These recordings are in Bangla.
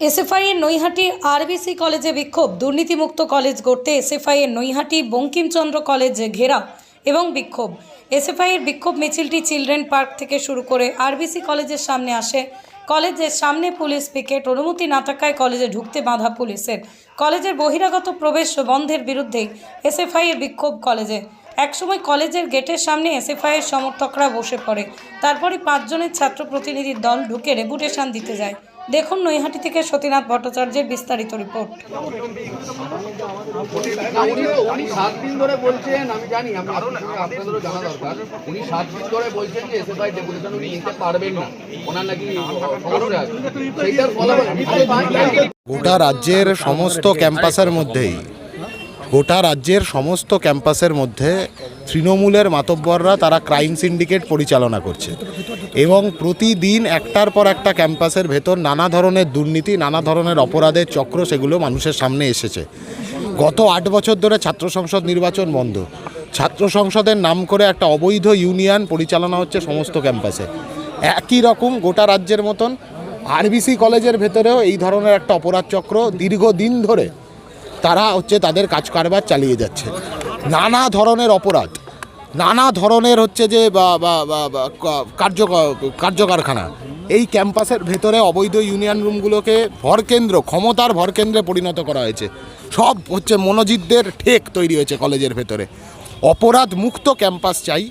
এসএফআই এর নৈহাটি আরবিসি কলেজে বিক্ষোভ। দুর্নীতিমুক্ত কলেজ গড়তে এসএফআই এর নৈহাটি বঙ্কিমচন্দ্র কলেজে ঘেরা এবং বিক্ষোভ। এসএফআই এর বিক্ষোভ মিছিলটি চিলড্রেন পার্ক থেকে শুরু করে আরবিসি কলেজের সামনে আসে। কলেজের সামনে পুলিশ পিকেট, অনুমতি না থাকায় কলেজে ঢুকতে বাধা পুলিশের। কলেজের বহিরাগত প্রবেশ বন্ধের বিরুদ্ধেই এসএফআই এর বিক্ষোভ কলেজে। একসময় কলেজের গেটের সামনে এসএফআই এর সমর্থকরা বসে পড়ে। তারপরে পাঁচজনের ছাত্র প্রতিনিধির দল ঢুকে রেপুটেশন দিতে যায়। দেখুন নৈহাটি থেকে সতীনাথ ভট্টাচার্যের বিস্তারিত রিপোর্ট। উনি সাত দিন ধরে বলছেন আমি জানি আপনাদেরও জানা দরকার। উনি সাত দিন ধরে বলছেন যে এসএফআই ডেপুটেশন উনি নিতে পারবেন না। ওনার নাকি সমস্যা আছে। সেইটার ফলাফল গোটা রাজ্যের সমস্ত ক্যাম্পাসের মধ্যেই গোটা রাজ্যের সমস্ত ক্যাম্পাসের মধ্যে তৃণমূলের মাতব্বররা তারা ক্রাইম সিন্ডিকেট পরিচালনা করছে। এবং প্রতিদিন একটার পর একটা ক্যাম্পাসের ভেতর নানা ধরনের দুর্নীতি, নানা ধরনের অপরাধের চক্র সেগুলো মানুষের সামনে এসেছে। গত আট বছর ধরে ছাত্র সংসদ নির্বাচন বন্ধ। ছাত্র সংসদের নাম করে একটা অবৈধ ইউনিয়ন পরিচালনা হচ্ছে সমস্ত ক্যাম্পাসে। একই রকম গোটা রাজ্যের মতন আরবিসি কলেজের ভেতরেও এই ধরনের একটা অপরাধ চক্র দীর্ঘদিন ধরে তারা হচ্ছে তাদের কাজ কারবার চালিয়ে যাচ্ছে। নানা ধরনের অপরাধ। নানা ধরনের হচ্ছে যে কার্য কার্যকারখানা। এই ক্যাম্পাসের ভেতরে অবৈধ ইউনিয়ন রুমগুলোকে ভরকেন্দ্র ক্ষমতার ভরকেন্দ্রে পরিণত করা হয়েছে। সব হচ্ছে মনোজিতদের ঠেক তৈরি হয়েছে কলেজের ভেতরে। অপরাধ মুক্ত ক্যাম্পাস চাই।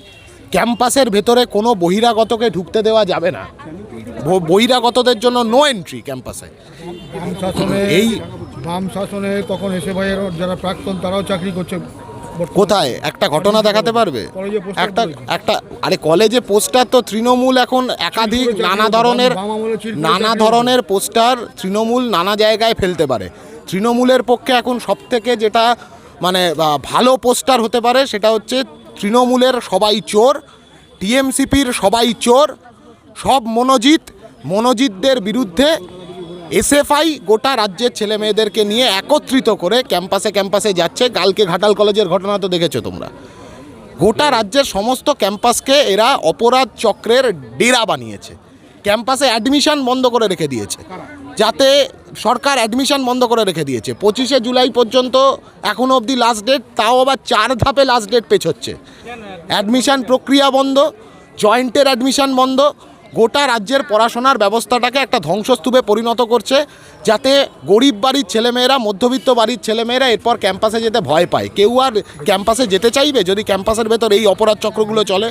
ক্যাম্পাসের ভেতরে কোনো বহিরাগতকে ঢুকতে দেওয়া যাবে না। বহিরাগতদের জন্য নো এন্ট্রি ক্যাম্পাসে। এই বাম শাসনে তখন এসে ভাইয়ের যারা প্রাক্তন তারাও চাকরি করছে। কোথায়? একটা ঘটনা দেখাতে পারবে? একটা একটা আরে কলেজে পোস্টার তো তৃণমূল এখন একাধিক নানা ধরনের নানা ধরনের পোস্টার তৃণমূল নানা জায়গায় ফেলতে পারে। তৃণমূলের পক্ষে এখন সব থেকে যেটা মানে ভালো পোস্টার হতে পারে সেটা হচ্ছে তৃণমূলের সবাই চোর টিএমসিপির সবাই চোর সব মনোজিৎ মনোজিতদের বিরুদ্ধে এসএফআই গোটা রাজ্যের ছেলে মেয়েদেরকে নিয়ে একত্রিত করে ক্যাম্পাসে ক্যাম্পাসে যাচ্ছে। কালকে ঘাটাল কলেজের ঘটনা তো দেখেছ তোমরা। গোটা রাজ্যের সমস্ত ক্যাম্পাসকে এরা অপরাধ চক্রের ডেরা বানিয়েছে। ক্যাম্পাসে অ্যাডমিশন বন্ধ করে রেখে দিয়েছে। যাতে সরকার অ্যাডমিশন বন্ধ করে রেখে দিয়েছে। পঁচিশে জুলাই পর্যন্ত এখনও অবধি লাস্ট ডেট তাও আবার চার ধাপে লাস্ট ডেট পেছোচ্ছে। অ্যাডমিশন প্রক্রিয়া বন্ধ, জয়েন্টের অ্যাডমিশন বন্ধ গোটা রাজ্যের পড়াশোনার ব্যবস্থাটাকে একটা ধ্বংসস্তূপে পরিণত করছে, যাতে গরিব বাড়ির ছেলেমেয়েরা, মধ্যবিত্ত বাড়ির ছেলেমেয়েরা এরপর ক্যাম্পাসে যেতে ভয় পায়। কেউ আর ক্যাম্পাসে যেতে চাইবে যদি ক্যাম্পাসের ভেতর এই অপরাধ চক্রগুলো চলে?